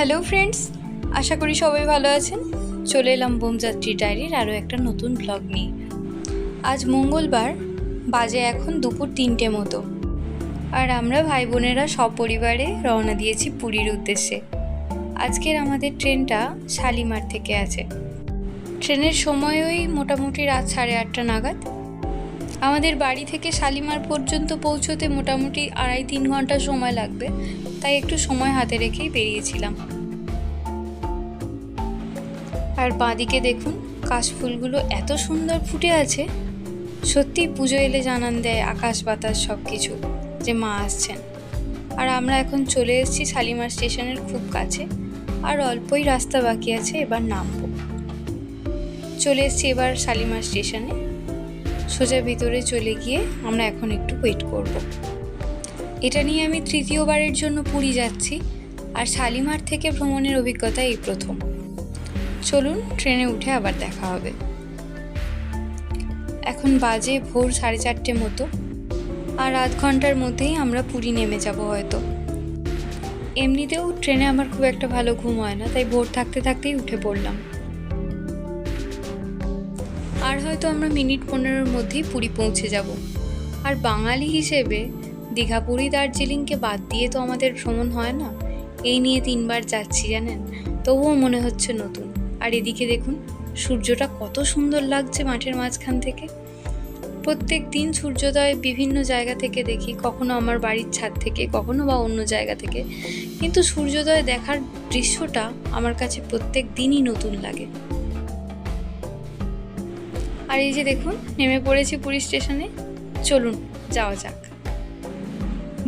Hello friends আশা করি সবাই ভালো আছেন। চলে এলাম বোমযাত্রী ডায়েরির আরও একটা নতুন ব্লগ নিয়ে। আজ মঙ্গলবার, বাজে এখন দুপুর তিনটে মতো। আর আমরা ভাই বোনেরা সপরিবারে রওনা দিয়েছি পুরীর উদ্দেশ্যে। আজকের আমাদের ট্রেনটা শালিমার থেকে আছে। ট্রেনের সময় ওই মোটামুটি রাত সাড়ে আটটা নাগাদ। আমাদের বাড়ি থেকে শালিমার পর্যন্ত পৌঁছতে মোটামুটি আড়াই তিন ঘণ্টা সময় লাগবে, তাই একটু সময় হাতে রেখেই বেরিয়েছিলাম। আর বাঁদিকে দেখুন, কাশফুলগুলো এত সুন্দর ফুটে আছে। সত্যি পুজো এলে জানান দেয় আকাশ বাতাস সব কিছু যে মা আসছেন। আর আমরা এখন চলে এসেছি শালিমার স্টেশনের খুব কাছে, আর অল্পই রাস্তা বাকি আছে, এবার নামবো। চলে এসেছি এবার শালিমার স্টেশনে। সোজা ভিতরে চলে গিয়ে আমরা এখন একটু ওয়েট করব। এটা নিয়ে আমি তৃতীয়বারের জন্য পুরী যাচ্ছি আর শালিমার থেকে ভ্রমণের অভিজ্ঞতা এই প্রথম। চলুন ট্রেনে উঠে আবার দেখা হবে। এখন বাজে ভোর সাড়ে চারটে মতো আর আধ ঘণ্টার মধ্যেই আমরা পুরী নেমে যাব হয়তো। এমনিতেও ট্রেনে আমার খুব একটা ভালো ঘুম হয় না, তাই ভোর থাকতে থাকতেই উঠে পড়লাম। হয়তো আমরা মিনিট পনেরোর মধ্যেই পুরী পৌঁছে যাব। আর বাঙালি হিসেবে দীঘা পুরী দার্জিলিংকে বাদ দিয়ে তো আমাদের ভ্রমণ হয় না। এই নিয়ে তিনবার যাচ্ছি জানেন? তবুও মনে হচ্ছে নতুন। আর এদিকে দেখুন, সূর্যটা কত সুন্দর লাগছে মাঠের মাঝখান থেকে। প্রত্যেক দিন সূর্যোদয় বিভিন্ন জায়গা থেকে দেখি, কখনো আমার বাড়ির ছাদ থেকে, কখনো বা অন্য জায়গা থেকে। কিন্তু সূর্যোদয় দেখার দৃশ্যটা আমার কাছে প্রত্যেক দিনই নতুন লাগে। আর এই যে দেখুন, নেমে পড়েছি পুরী স্টেশনে। চলুন, যাওয়া যাক।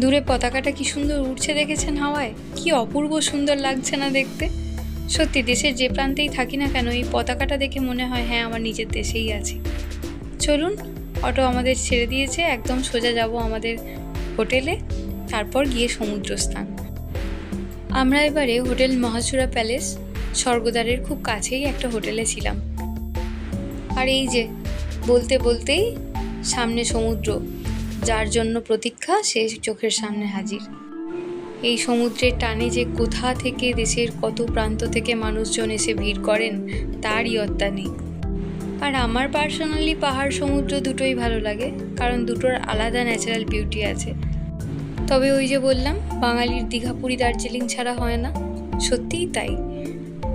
দূরে পতাকাটা কি সুন্দর উঠছে দেখেছেন হাওয়ায়? কি অপূর্ব সুন্দর লাগছে না দেখতে। সত্যি, দেশের যে প্রান্তেই থাকি না কেন, এই পতাকাটা দেখে মনে হয় হ্যাঁ আমার নিজের দেশেই আছি। চলুন, অটো আমাদের ছেড়ে দিয়েছে, একদম সোজা যাব আমাদের হোটেলে, তারপর গিয়ে সমুদ্রস্থান। আমরা এবারে হোটেল মহাচূড়া প্যালেস, স্বর্গদ্বারের খুব কাছেই একটা হোটেলে ছিলাম। আর এই যে, বলতে বলতেই সামনে সমুদ্র, যার জন্য প্রতীক্ষা সে চোখের সামনে হাজির। এই সমুদ্রের টানে যে কোথা থেকে দেশের কত প্রান্ত থেকে মানুষজন এসে ভিড় করেন, তারই অত্যা নেই। আর আমার পার্সোনালি পাহাড় সমুদ্র দুটোই ভালো লাগে, কারণ দুটোর আলাদা ন্যাচারাল বিউটি আছে। তবে ওই যে বললাম, বাঙালির দীঘা পুরী দার্জিলিং ছাড়া হয় না। সত্যিই তাই।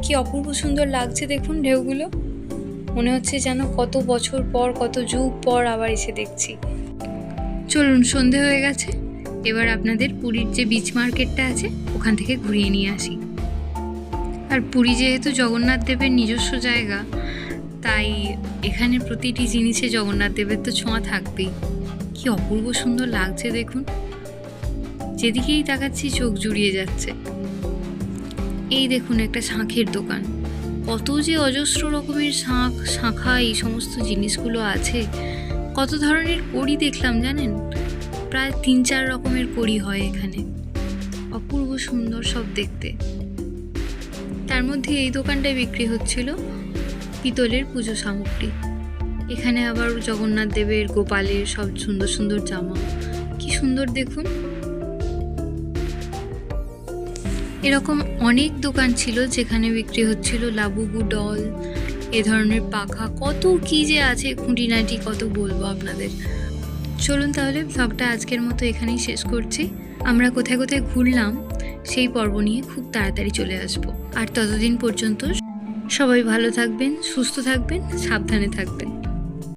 কি অপূর্ব সুন্দর লাগছে দেখুন ঢেউগুলো। মনে হচ্ছে যেন কত বছর পর, কত যুগ পর আবার এসে দেখছি। চলুন, সন্ধে হয়ে গেছে। এবার আপনাদের পুরীর যে বিচ মার্কেটটা আছে, ওখান থেকে ঘুরিয়ে নিয়ে আসি। আর পুরী যেহেতু জগন্নাথ দেবের নিজস্ব জায়গা, তাই এখানে প্রতিটি জিনিসে জগন্নাথ দেবের তো ছোঁয়া থাকবেই। কি অপূর্ব সুন্দর লাগছে দেখুন। যেদিকেই তাকাচ্ছি, চোখ জুড়িয়ে যাচ্ছে। এই দেখুন একটা শাঁখের দোকান। কত যে অজস্র রকমের শাঁখ, শাঁখা এই সমস্ত জিনিসগুলো আছে, কত ধরনের কড়ি দেখলাম জানেন? প্রায় তিন চার রকমের কড়ি হয় এখানে। অপূর্ব সুন্দর সব দেখতে। তার মধ্যে এই দোকানটায় বিক্রি হচ্ছিল পিতলের পুজো সামগ্রী। এখানে আবার জগন্নাথ দেবের, গোপালের সব সুন্দর সুন্দর জামা। কি সুন্দর দেখুন। এরকম অনেক দোকান ছিল যেখানে বিক্রি হচ্ছিল লাবুবু ডল, এ ধরনের পাখা, কত কি যে আছে, খুঁটিনাটি কত বলব আপনাদের। চলুন তাহলে ভ্লগটা আজকের মতো এখানেই শেষ করছি। আমরা কোথায় কোথায় ঘুরলাম, সেই পর্ব নিয়ে খুব তাড়াতাড়ি চলে আসব। আর ততদিন পর্যন্ত সবাই ভালো থাকবেন, সুস্থ থাকবেন, সাবধানে থাকবেন।